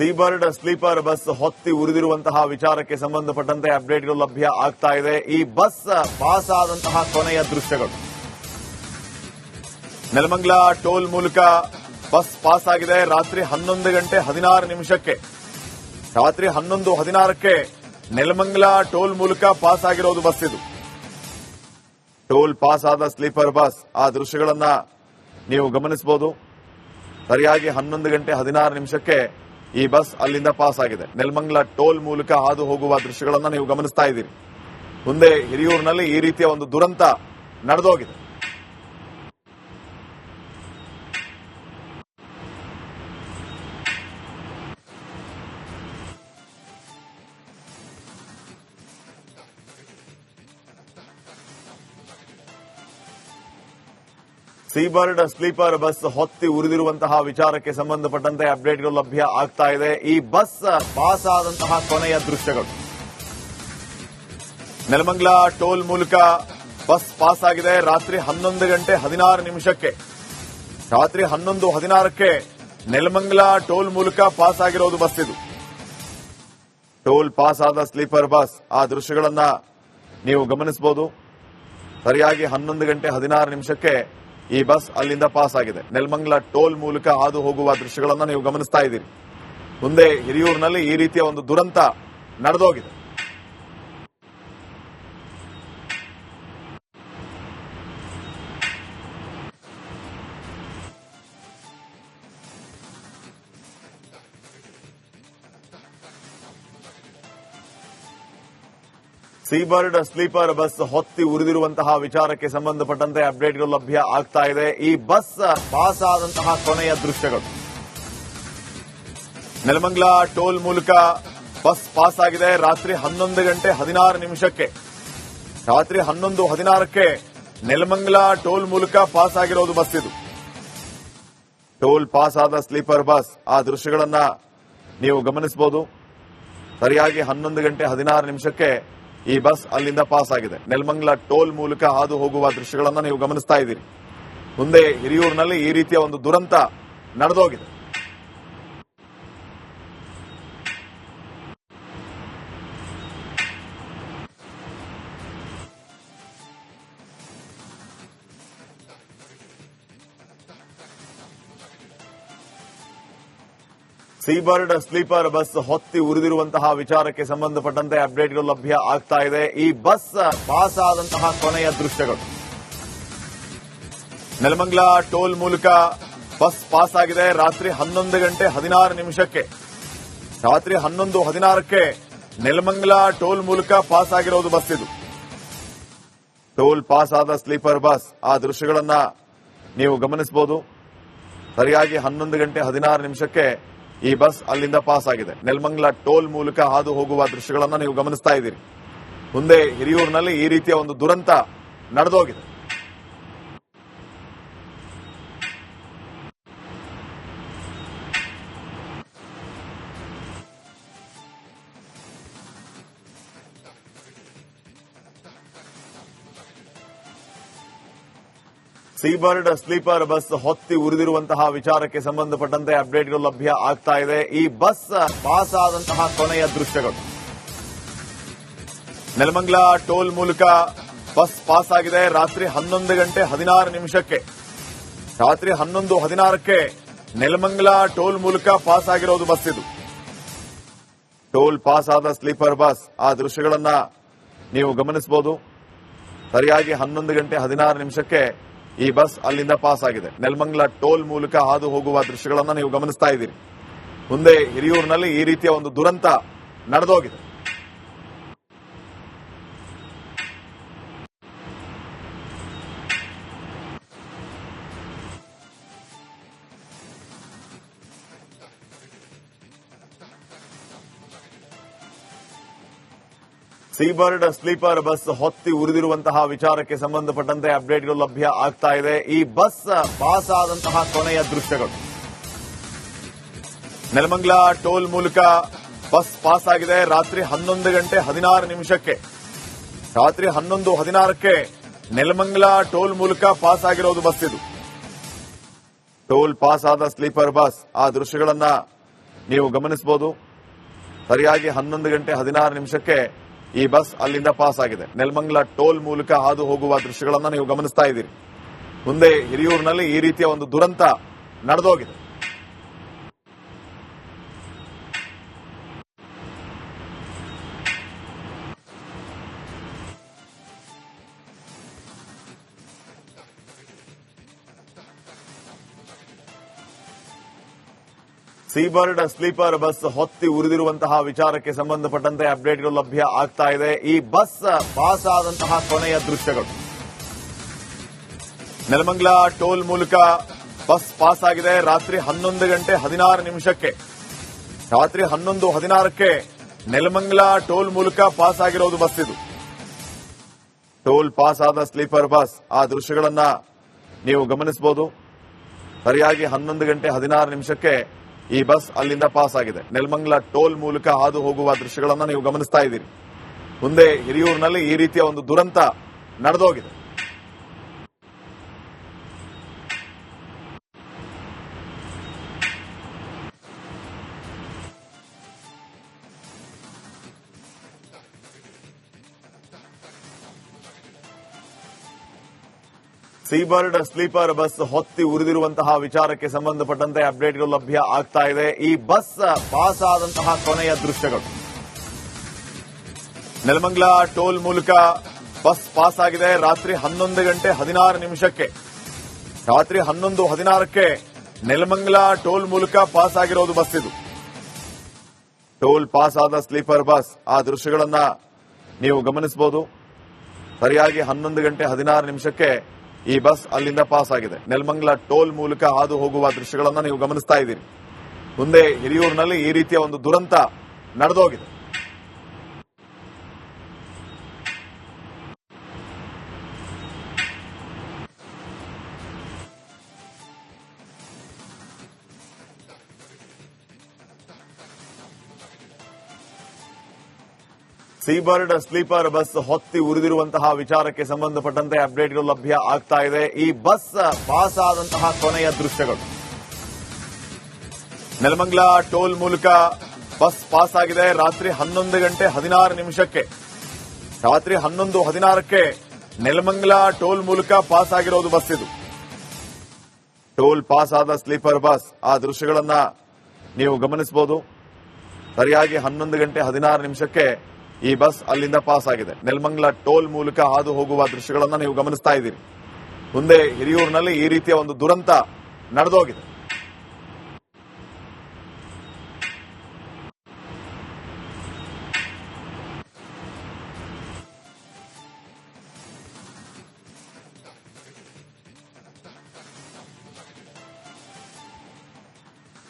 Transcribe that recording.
Seabird sleeper bus ಹೊತ್ತಿ ಉರಿದಿರುವಂತಹ ವಿಚಾರಕ್ಕೆ ಸಂಬಂಧಪಟ್ಟಂತೆ ಅಪ್ಡೇಟ್ಗಳು ಲಭ್ಯ ಆಗ್ತಾ ಇದೆ. ಈ ಬಸ್ ಪಾಸ್ ಆದಂತಹ ಕೊನೆಯ ದೃಶ್ಯಗಳು. ನೆಲಮಂಗ್ಲ ಟೋಲ್ ಮೂಲಕ ಬಸ್ ಪಾಸ್ ಆಗಿದೆ. ರಾತ್ರಿ ಹನ್ನೊಂದು ಗಂಟೆ ಹದಿನಾರು ನಿಮಿಷಕ್ಕೆ. ರಾತ್ರಿ ಹನ್ನೊಂದು ಹದಿನಾರಕ್ಕೆ ನೆಲಮಂಗಲ ಟೋಲ್ ಮೂಲಕ ಪಾಸ್ ಆಗಿರೋದು ಬಸ್ ಇದು. ಟೋಲ್ ಪಾಸ್ ಆದ ಸ್ಲೀಪರ್ ಬಸ್. ಆ ದೃಶ್ಯಗಳನ್ನ ನೀವು ಗಮನಿಸಬಹುದು. ಸರಿಯಾಗಿ ಹನ್ನೊಂದು ಗಂಟೆ ಹದಿನಾರು ನಿಮಿಷಕ್ಕೆ ಈ ಬಸ್ ಅಲ್ಲಿಂದ ಪಾಸ್ ಆಗಿದೆ. ನೆಲಮಂಗ್ಲ ಟೋಲ್ ಮೂಲಕ ಹಾದು ಹೋಗುವ ದೃಶ್ಯಗಳನ್ನು ನೀವು ಗಮನಿಸ್ತಾ ಇದ್ದೀರಿ. ಮುಂದೆ ಹಿರಿಯೂರಿನಲ್ಲಿ ಈ ರೀತಿಯ ಒಂದು ದುರಂತ ನಡೆದೋಗಿದೆ. ಸೀಬರ್ಡ್ ಸ್ಲೀಪರ್ ಬಸ್ ಹೊತ್ತಿ ಉರಿದಿರುವಂತಹ ವಿಚಾರಕ್ಕೆ ಸಂಬಂಧಪಟ್ಟಂತೆ ಅಪ್ಡೇಟ್ಗಳು ಲಭ್ಯ ಆಗ್ತಾ ಇದೆ. ಈ ಬಸ್ ಪಾಸ್ ಆದಂತಹ ಕೊನೆಯ ದೃಶ್ಯಗಳು. ನೆಲಮಂಗ್ಲ ಟೋಲ್ ಮೂಲಕ ಬಸ್ ಪಾಸ್ ಆಗಿದೆ ರಾತ್ರಿ ಹನ್ನೊಂದು ಗಂಟೆ ಹದಿನಾರು ನಿಮಿಷಕ್ಕೆ. ರಾತ್ರಿ ಹನ್ನೊಂದು ಹದಿನಾರಕ್ಕೆ ನೆಲಮಂಗಲ ಟೋಲ್ ಮೂಲಕ ಪಾಸ್ ಆಗಿರೋದು ಬಸ್ ಇದು. ಟೋಲ್ ಪಾಸ್ ಆದ ಸ್ಲೀಪರ್ ಬಸ್ ಆ ದೃಶ್ಯಗಳನ್ನ ನೀವು ಗಮನಿಸಬಹುದು. ಸರಿಯಾಗಿ ಹನ್ನೊಂದು ಗಂಟೆ ಹದಿನಾರು ನಿಮಿಷಕ್ಕೆ ಈ ಬಸ್ ಅಲ್ಲಿಂದ ಪಾಸ್ ಆಗಿದೆ. ನೆಲಮಂಗ್ಲ ಟೋಲ್ ಮೂಲಕ ಹಾದು ಹೋಗುವ ದೃಶ್ಯಗಳನ್ನು ನೀವು ಗಮನಿಸ್ತಾ ಇದ್ದೀರಿ. ಮುಂದೆ ಹಿರಿಯೂರಿನಲ್ಲಿ ಈ ರೀತಿಯ ಒಂದು ದುರಂತ ನಡೆದೋಗಿದೆ. ಸೀಬರ್ಡ್ ಸ್ಲೀಪರ್ ಬಸ್ ಹೊತ್ತಿ ಉರಿದಿರುವಂತಹ ವಿಚಾರಕ್ಕೆ ಸಂಬಂಧಪಟ್ಟಂತೆ ಅಪ್ಡೇಟ್ಗಳು ಲಭ್ಯ ಆಗ್ತಾ ಇದೆ ಈ ಬಸ್ ಪಾಸ್ ಆದಂತಹ ಕೊನೆಯ ದೃಶ್ಯಗಳು ನೆಲಮಂಗ್ಲ ಟೋಲ್ ಮೂಲಕ ಬಸ್ ಪಾಸ್ ಆಗಿದೆ ರಾತ್ರಿ ಹನ್ನೊಂದು ಗಂಟೆ ಹದಿನಾರು ನಿಮಿಷಕ್ಕೆ ರಾತ್ರಿ ಹನ್ನೊಂದು ಹದಿನಾರಕ್ಕೆ ನೆಲಮಂಗಲ ಟೋಲ್ ಮೂಲಕ ಪಾಸ್ ಆಗಿರೋದು ಬಸ್ ಇದು ಟೋಲ್ ಪಾಸ್ ಆದ ಸ್ಲೀಪರ್ ಬಸ್ ಆ ದೃಶ್ಯಗಳನ್ನ ನೀವು ಗಮನಿಸಬಹುದು ಸರಿಯಾಗಿ ಹನ್ನೊಂದು ಗಂಟೆ ಹದಿನಾರು ನಿಮಿಷಕ್ಕೆ ಈ ಬಸ್ ಅಲ್ಲಿಂದ ಪಾಸ್ ಆಗಿದೆ. ನೆಲಮಂಗ್ಲ ಟೋಲ್ ಮೂಲಕ ಹಾದು ಹೋಗುವ ದೃಶ್ಯಗಳನ್ನು ನೀವು ಗಮನಿಸ್ತಾ ಇದ್ದೀರಿ. ಮುಂದೆ ಹಿರಿಯೂರಿನಲ್ಲಿ ಈ ರೀತಿಯ ಒಂದು ದುರಂತ ನಡೆದೋಗಿದೆ. ಸೀಬರ್ಡ್ ಸ್ಲೀಪರ್ ಬಸ್ ಹೊತ್ತಿ ಉರಿದಿರುವಂತಹ ವಿಚಾರಕ್ಕೆ ಸಂಬಂಧಪಟ್ಟಂತೆ ಅಪ್ಡೇಟ್ಗಳು ಲಭ್ಯ ಆಗ್ತಾ ಇದೆ. ಈ ಬಸ್ ಪಾಸ್ ಆದಂತಹ ಕೊನೆಯ ದೃಶ್ಯಗಳು. ನೆಲಮಂಗ್ಲ ಟೋಲ್ ಮೂಲಕ ಬಸ್ ಪಾಸ್ ಆಗಿದೆ ರಾತ್ರಿ ಹನ್ನೊಂದು ಗಂಟೆ ಹದಿನಾರು ನಿಮಿಷಕ್ಕೆ. ರಾತ್ರಿ ಹನ್ನೊಂದು ಹದಿನಾರಕ್ಕೆ ನೆಲಮಂಗ್ಲ ಟೋಲ್ ಮೂಲಕ ಪಾಸ್ ಆಗಿರೋದು ಬಸ್ ಇದು. ಟೋಲ್ ಪಾಸ್ ಆದ ಸ್ಲೀಪರ್ ಬಸ್. ಆ ದೃಶ್ಯಗಳನ್ನ ನೀವು ಗಮನಿಸಬಹುದು. ಸರಿಯಾಗಿ ಹನ್ನೊಂದು ಗಂಟೆ ಹದಿನಾರು ನಿಮಿಷಕ್ಕೆ ಈ ಬಸ್ ಅಲ್ಲಿಂದ ಪಾಸ್ ಆಗಿದೆ. ನೆಲಮಂಗ್ಲ ಟೋಲ್ ಮೂಲಕ ಹಾದು ಹೋಗುವ ದೃಶ್ಯಗಳನ್ನು ನೀವು ಗಮನಿಸ್ತಾ ಇದ್ದೀರಿ. ಮುಂದೆ ಹಿರಿಯೂರಿನಲ್ಲಿ ಈ ರೀತಿಯ ಒಂದು ದುರಂತ ನಡೆದೋಗಿದೆ. ಸೀಬರ್ಡ್ ಸ್ಲೀಪರ್ ಬಸ್ ಹೊತ್ತಿ ಉರಿದಿರುವಂತಹ ವಿಚಾರಕ್ಕೆ ಸಂಬಂಧಪಟ್ಟಂತೆ ಅಪ್ಡೇಟ್ಗಳು ಲಭ್ಯ ಆಗ್ತಾ ಇದೆ. ಈ ಬಸ್ ಪಾಸ್ ಆದಂತಹ ಕೊನೆಯ ದೃಶ್ಯಗಳು. ನೆಲಮಂಗ್ಲ ಟೋಲ್ ಮೂಲಕ ಬಸ್ ಪಾಸ್ ಆಗಿದೆ ರಾತ್ರಿ ಹನ್ನೊಂದು ಗಂಟೆ ಹದಿನಾರು ನಿಮಿಷಕ್ಕೆ. ರಾತ್ರಿ ಹನ್ನೊಂದು ಹದಿನಾರಕ್ಕೆ ನೆಲಮಂಗ್ಲ ಟೋಲ್ ಮೂಲಕ ಪಾಸ್ ಆಗಿರೋದು ಬಸ್ ಇದು. ಟೋಲ್ ಪಾಸ್ ಆದ ಸ್ಲೀಪರ್ ಬಸ್ ಆ ದೃಶ್ಯಗಳನ್ನ ನೀವು ಗಮನಿಸಬಹುದು ಸರಿಯಾಗಿ ಹನ್ನೊಂದು ಗಂಟೆ ಹದಿನಾರು ನಿಮಿಷಕ್ಕೆ ಈ ಬಸ್ ಅಲ್ಲಿಂದ ಪಾಸ್ ಆಗಿದೆ. ನೆಲಮಂಗ್ಲ ಟೋಲ್ ಮೂಲಕ ಹಾದು ಹೋಗುವ ದೃಶ್ಯಗಳನ್ನು ನೀವು ಗಮನಿಸ್ತಾ ಇದ್ದೀರಿ. ಮುಂದೆ ಹಿರಿಯೂರಿನಲ್ಲಿ ಈ ರೀತಿಯ ಒಂದು ದುರಂತ ನಡೆದೋಗಿದೆ. ಸೀಬರ್ಡ್ ಸ್ಲೀಪರ್ ಬಸ್ ಹೊತ್ತಿ ಉರಿದಿರುವಂತಹ ವಿಚಾರಕ್ಕೆ ಸಂಬಂಧಪಟ್ಟಂತೆ ಅಪ್ಡೇಟ್ಗಳು ಲಭ್ಯ ಆಗ್ತಾ ಇದೆ. ಈ ಬಸ್ ಪಾಸ್ ಆದಂತಹ ಕೊನೆಯ ದೃಶ್ಯಗಳು. ನೆಲಮಂಗ್ಲ ಟೋಲ್ ಮೂಲಕ ಬಸ್ ಪಾಸ್ ಆಗಿದೆ ರಾತ್ರಿ ಹನ್ನೊಂದು ಗಂಟೆ ಹದಿನಾರು ನಿಮಿಷಕ್ಕೆ. ರಾತ್ರಿ ಹನ್ನೊಂದು ಹದಿನಾರಕ್ಕೆ ನೆಲಮಂಗ್ಲ ಟೋಲ್ ಮೂಲಕ ಪಾಸ್ ಆಗಿರೋದು ಬಸ್ ಇದು. ಟೋಲ್ ಪಾಸ್ ಆದ ಸ್ಲೀಪರ್ ಬಸ್. ಆ ದೃಶ್ಯಗಳನ್ನ ನೀವು ಗಮನಿಸಬಹುದು ಸರಿಯಾಗಿ ಹನ್ನೊಂದು ಗಂಟೆ ಹದಿನಾರು ನಿಮಿಷಕ್ಕೆ ಈ ಬಸ್ ಅಲ್ಲಿಂದ ಪಾಸ್ ಆಗಿದೆ. ನೆಲಮಂಗ್ಲ ಟೋಲ್ ಮೂಲಕ ಹಾದು ಹೋಗುವ ದೃಶ್ಯಗಳನ್ನ ನೀವು ಗಮನಿಸ್ತಾ ಇದ್ದೀರಿ. ಮುಂದೆ ಹಿರಿಯೂರಿನಲ್ಲಿ ಈ ರೀತಿಯ ಒಂದು ದುರಂತ ನಡೆದೋಗಿದೆ. ಸೀಬರ್ಡ್ ಸ್ಲೀಪರ್ ಬಸ್ ಹೊತ್ತಿ ಉರಿದಿರುವಂತಹ ವಿಚಾರಕ್ಕೆ ಸಂಬಂಧಪಟ್ಟಂತೆ ಅಪ್ಡೇಟ್ಗಳು ಲಭ್ಯ ಆಗ್ತಾ ಇದೆ. ಈ ಬಸ್ ಪಾಸ್ ಆದಂತಹ ಕೊನೆಯ ದೃಶ್ಯಗಳು. ನೆಲಮಂಗ್ಲ ಟೋಲ್ ಮೂಲಕ ಬಸ್ ಪಾಸ್ ಆಗಿದೆ. ರಾತ್ರಿ ಹನ್ನೊಂದು ಗಂಟೆ ಹದಿನಾರು ನಿಮಿಷಕ್ಕೆ. ರಾತ್ರಿ ಹನ್ನೊಂದು ಹದಿನಾರಕ್ಕೆ ನೆಲಮಂಗ್ಲ ಟೋಲ್ ಮೂಲಕ ಪಾಸ್ ಆಗಿರೋದು ಬಸ್ ಇದು. ಟೋಲ್ ಪಾಸ್ ಆದ ಸ್ಲೀಪರ್ ಬಸ್ ಆ ದೃಶ್ಯಗಳನ್ನ ನೀವು ಗಮನಿಸಬಹುದು. ಸರಿಯಾಗಿ ಹನ್ನೊಂದು ಗಂಟೆ ಹದಿನಾರು ನಿಮಿಷಕ್ಕೆ ಈ ಬಸ್ ಅಲ್ಲಿಂದ ಪಾಸ್ ಆಗಿದೆ. ನೆಲಮಂಗಲ ಟೋಲ್ ಮೂಲಕ ಹಾದು ಹೋಗುವ ದೃಶ್ಯಗಳನ್ನು ನೀವು ಗಮನಿಸ್ತಾ ಇದ್ದೀರಿ. ಮುಂದೆ ಹಿರಿಯೂರಿನಲ್ಲಿ ಈ ರೀತಿಯ ಒಂದು ದುರಂತ ನಡೆದೋಗಿದೆ. ಸೀಬರ್ಡ್ ಸ್ಲೀಪರ್ ಬಸ್ ಹೊತ್ತಿ ಉರಿದಿರುವಂತಹ ವಿಚಾರಕ್ಕೆ ಸಂಬಂಧಪಟ್ಟಂತೆ ಅಪ್ಡೇಟ್ಗಳು ಲಭ್ಯ ಆಗ್ತಾ ಇದೆ. ಈ ಬಸ್ ಪಾಸ್ ಆದಂತಹ ಕೊನೆಯ ದೃಶ್ಯಗಳು. ನೆಲಮಂಗ್ಲ ಟೋಲ್ ಮೂಲಕ ಬಸ್ ಪಾಸ್ ಆಗಿದೆ ರಾತ್ರಿ ಹನ್ನೊಂದು ಗಂಟೆ ಹದಿನಾರು ನಿಮಿಷಕ್ಕೆ. ರಾತ್ರಿ ಹನ್ನೊಂದು ಹದಿನಾರಕ್ಕೆ ನೆಲಮಂಗಲ ಟೋಲ್ ಮೂಲಕ ಪಾಸ್ ಆಗಿರೋದು ಬಸ್ ಇದು. ಟೋಲ್ ಪಾಸ್ ಆದ ಸ್ಲೀಪರ್ ಬಸ್ ಆ ದೃಶ್ಯಗಳನ್ನ ನೀವು ಗಮನಿಸಬಹುದು. ಸರಿಯಾಗಿ ಹನ್ನೊಂದು ಗಂಟೆ ಹದಿನಾರು ನಿಮಿಷಕ್ಕೆ ಈ ಬಸ್ ಅಲ್ಲಿಂದ ಪಾಸ್ ಆಗಿದೆ. ನೆಲಮಂಗಲ ಟೋಲ್ ಮೂಲಕ ಹಾದು ಹೋಗುವ ದೃಶ್ಯಗಳನ್ನು ನೀವು ಗಮನಿಸ್ತಾ ಇದ್ದೀರಿ. ಮುಂದೆ ಹಿರಿಯೂರಿನಲ್ಲಿ ಈ ರೀತಿಯ ಒಂದು ದುರಂತ ನಡೆದೋಗಿದೆ. ಸೀಬರ್ಡ್ ಸ್ಲೀಪರ್ ಬಸ್ ಹೊತ್ತಿ ಉರಿದಿರುವಂತಹ ವಿಚಾರಕ್ಕೆ ಸಂಬಂಧಪಟ್ಟಂತೆ ಅಪ್ಡೇಟ್ಗಳು ಲಭ್ಯ ಆಗ್ತಾ ಇದೆ. ಈ ಬಸ್ ಪಾಸ್ ಆದಂತಹ ಕೊನೆಯ ದೃಶ್ಯಗಳು. ನೆಲಮಂಗ್ಲ ಟೋಲ್ ಮೂಲಕ ಬಸ್ ಪಾಸ್ ಆಗಿದೆ. ರಾತ್ರಿ ಹನ್ನೊಂದು ಗಂಟೆ ಹದಿನಾರು ನಿಮಿಷಕ್ಕೆ. ರಾತ್ರಿ ಹನ್ನೊಂದು ಹದಿನಾರಕ್ಕೆ ನೆಲಮಂಗ್ಲ ಟೋಲ್ ಮೂಲಕ ಪಾಸ್ ಆಗಿರೋದು ಬಸ್ ಇದು. ಟೋಲ್ ಪಾಸ್ ಆದ ಸ್ಲೀಪರ್ ಬಸ್ ಆ ದೃಶ್ಯಗಳನ್ನ ನೀವು ಗಮನಿಸಬಹುದು. ಸರಿಯಾಗಿ ಹನ್ನೊಂದು ಗಂಟೆ ಹದಿನಾರು ನಿಮಿಷಕ್ಕೆ ಈ ಬಸ್ ಅಲ್ಲಿಂದ ಪಾಸ್ ಆಗಿದೆ. ನೆಲಮಂಗ್ಲ ಟೋಲ್ ಮೂಲಕ ಹಾದು ಹೋಗುವ ದೃಶ್ಯಗಳನ್ನು ನೀವು ಗಮನಿಸ್ತಾ ಇದ್ದೀರಿ. ಮುಂದೆ ಹಿರಿಯೂರಿನಲ್ಲಿ ಈ ರೀತಿಯ ಒಂದು ದುರಂತ ನಡೆದೋಗಿದೆ.